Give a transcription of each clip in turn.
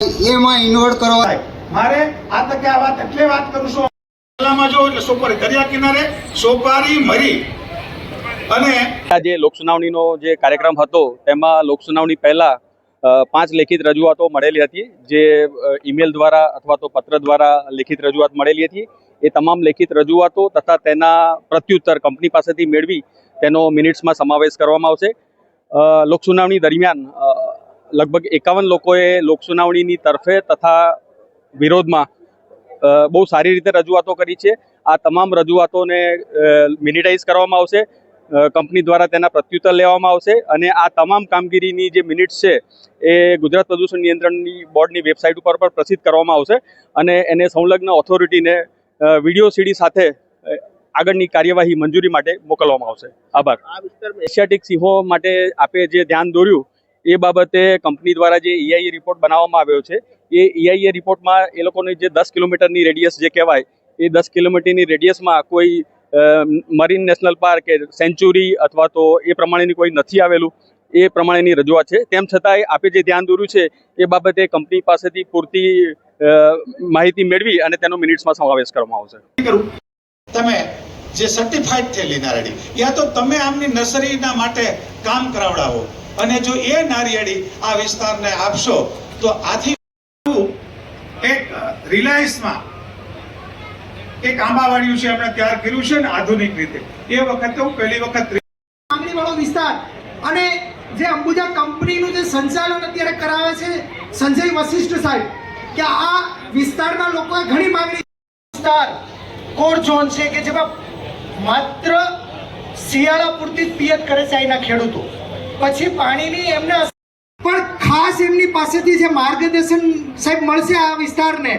એમાં ઇન્વોલ્વ કરવા મારે આ તકે આ વાત એટલે વાત કરું છું. જિલ્લામાં જો એટલે સોપારી દરિયા કિનારે સોપારી મરી. અને આ જે લોકસુનાવણીનો જે કાર્યક્રમ હતો તેમાં લોકસુનાવણી પહેલા પાંચ લેખિત રજૂઆતો મળેલી હતી જે ઈમેલ દ્વારા અથવા તો પત્ર દ્વારા લેખિત રજૂઆત મળેલી હતી. એ તમામ લેખિત રજૂઆતો તથા તેના પ્રત્યુત્તર કંપની પાસેથી મેળવી તેનો મિનિટ્સમાં સમાવેશ કરવામાં આવશે. અ, લોકસુનાવણી દરમિયાન લગભગ એકાવન લોકોએ લોકસુનાવણીની તરફે તથા વિરોધમાં બહુ સારી રીતે રજૂઆતો કરી છે. આ તમામ રજૂઆતોને મિનિટાઇઝ કરવામાં આવશે. કંપની દ્વારા તેના પ્રત્યુત્તર લેવામાં આવશે અને આ તમામ કામગીરીની જે મિનિટ્સ છે એ ગુજરાત પ્રદૂષણ નિયંત્રણની બોર્ડની વેબસાઇટ ઉપર પણ પ્રસિદ્ધ કરવામાં આવશે અને એને સંલગ્ન ઓથોરિટીને વીડિયો સીડી સાથે આગળની કાર્યવાહી મંજૂરી માટે મોકલવામાં આવશે. આભાર. એશિયાટિક સિંહો માટે આપે જે ધ્યાન દોર્યું એ બાબતે કંપની દ્વારા જે ઈઆઈએ રિપોર્ટ બનાવવામાં આવ્યો છે, એ ઈઆઈએ રિપોર્ટમાં એ લોકોની જે દસ કિલોમીટરની રેડિયસ જે કહેવાય, એ દસ કિલોમીટરની રેડિયસમાં કોઈ મરીન નેશનલ પાર્ક કે સેન્ચુરી અથવા તો એ પ્રમાણેની કોઈ નથી આવેલું, એ પ્રમાણેની રજૂઆત છે. તેમ છતાંય આપે જે ધ્યાન દોર્યું છે, એ બાબતે કંપની પાસેથી પૂરતી માહિતી મેળવી અને તેનો મિનિટ્સમાં સમાવેશ કરવામાં આવશે. તમે જે સર્ટિફાઈડ થયેલી નારિયેળી યા તો તમે આમની નર્સરીના માટે કામ કરાવડાવો. અને જો એ નારિયેળી આ વિસ્તારને આપશો, તો આથી એક રિલાયન્સમાં એક આંબાવાડિયું છે આપણે તૈયાર કર્યું છે ને આધુનિક રીતે. એ વખતે હું પહેલી વખત આંગળીવાળો વિસ્તાર. અને જે અંબુજા કંપનીનું જે સંચાલન અત્યારે કરાવે છે, સંજય વશિષ્ઠ સાહેબ, કે આ વિસ્તારના લોકોએ ઘણી માંગણી વિસ્તાર કોર ઝોન છે કે જેમાં માત્ર શિયાળા પૂરતી જ પિયત કરે છે અહીંના ખેડૂતો. પછી પાણીની એમને પણ ખાસ એમની પાસેથી જે માર્ગદર્શન સાહેબ મળશે આ વિસ્તારને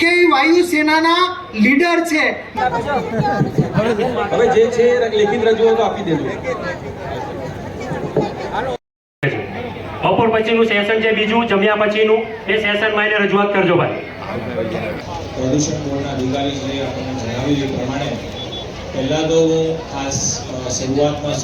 કે વાયુ વાયુસેનાના લીડર છે. હવે જે છે લેખિત રજૂઆતો આપી દેજો. બપોર પછીનું સેશન છે બીજું જમ્યા પછીનું. એ સેશનમાં એને રજૂઆત કરજો ભાઈ. પ્રદૂષણ બોર્ડના અધિકારીશ્રીએ આપણને જણાવ્યું એ પ્રમાણે પહેલાં તો હું ખાસ શરૂઆતમાં